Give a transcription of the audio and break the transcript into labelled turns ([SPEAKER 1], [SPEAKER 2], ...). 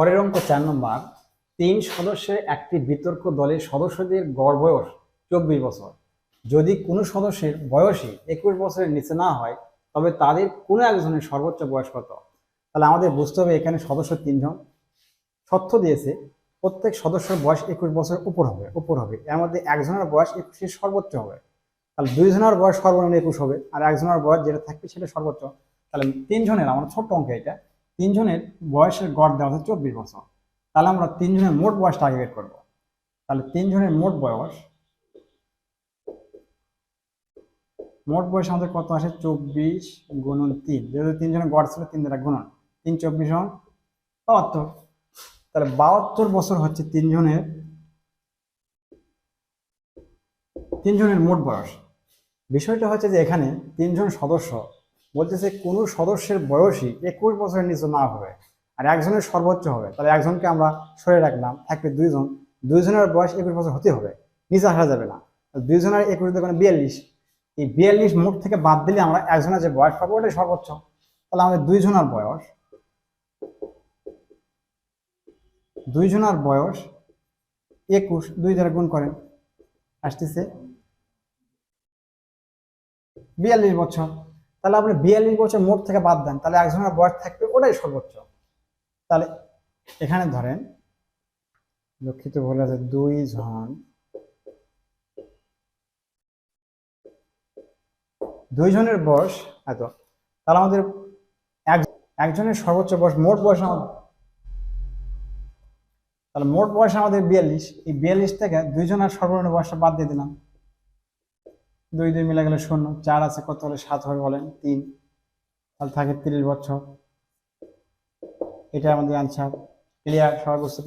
[SPEAKER 1] পরের অঙ্ক চার নম্বর, তিন সদস্যের একটি বিতর্ক দলের সদস্যদের গড় বয়স চব্বিশ বছর। যদি কোনো সদস্যের বয়সই একুশ বছরের নিচে না হয়, তবে তাদের কোনো একজনের সর্বোচ্চ বয়স কত? তাহলে আমাদের বুঝতে হবে এখানে সদস্য তিনজন। তথ্য দিয়েছে, প্রত্যেক সদস্যের বয়স একুশ বছর উপর হবে উপর হবে। এর মধ্যে একজনের বয়স একুশের সর্বোচ্চ হবে। তাহলে দুইজনের বয়স সর্বনিম্ন একুশ হবে, আর একজনের বয়স যেটা থাকবে সেটা সর্বোচ্চ। তাহলে তিনজনের, আমার ছোট্ট অঙ্ক এটা তিনজনের বয়সের গড় দেওয়া হচ্ছে চব্বিশ বছর। তাহলে আমরা তিনজনের মোট বয়সটা আগে বের করব। তাহলে তিনজনের মোট বয়স মোট বয়স আমাদের কত আসে? চব্বিশ গুণন তিন। যেহেতু তিনজনের গড় ছিল, তিন দ্বারা গুণন। তিন চব্বিশ হন বাহাত্তর। তাহলে বাহাত্তর বছর হচ্ছে তিনজনের তিনজনের মোট বয়স। বিষয়টা হচ্ছে যে এখানে তিনজন সদস্য বলতেছে, কোনো সদস্যের বয়সই একুশ বছরের নিচে না হবে। আর একজনের সর্বোচ্চ হবে। তাহলে একজনকে আমরা সরে রাখলাম, থাকবে দুইজন। দুইজনের বয়স একুশ বছর হতে হবে, নিচে আসা যাবে না। দুইজনের একুশ দোকানে বিয়াল্লিশ। এই বিয়াল্লিশ মুখ থেকে বাদ দিলে আমরা একজনের যে বয়স পাবো, ওটাই সর্বোচ্চ। তাহলে আমাদের দুইজনের বয়স দুইজনের বয়স একুশ, দুই দ্বারা গুণ করেন, আসতেছে বিয়াল্লিশ বছর। তাহলে আপনি বিয়াল্লিশ বছর মোট থেকে বাদ দেন, তাহলে একজনের বয়স থাকবে ওটাই সর্বোচ্চ। তাহলে এখানে ধরেন দুঃখিত বলে আছে দুই জন দুইজনের বয়স এত, তাহলে আমাদের এক, একজনের সর্বোচ্চ বয়স, মোট বয়স আমাদের, তাহলে মোট বয়স আমাদের বিয়াল্লিশ, এই বিয়াল্লিশ থেকে দুইজনের সর্বনিম্ন বয়সটা বাদ দিয়ে দিলাম। দুই দুই মিলে গেলে শূন্য। চার আছে, কত হলে সাত হবে বলেন? তিন। তাহলে থাকে তিরিশ বছর। এটা আমাদের আনসার ক্লিয়ার সবাই বুঝতে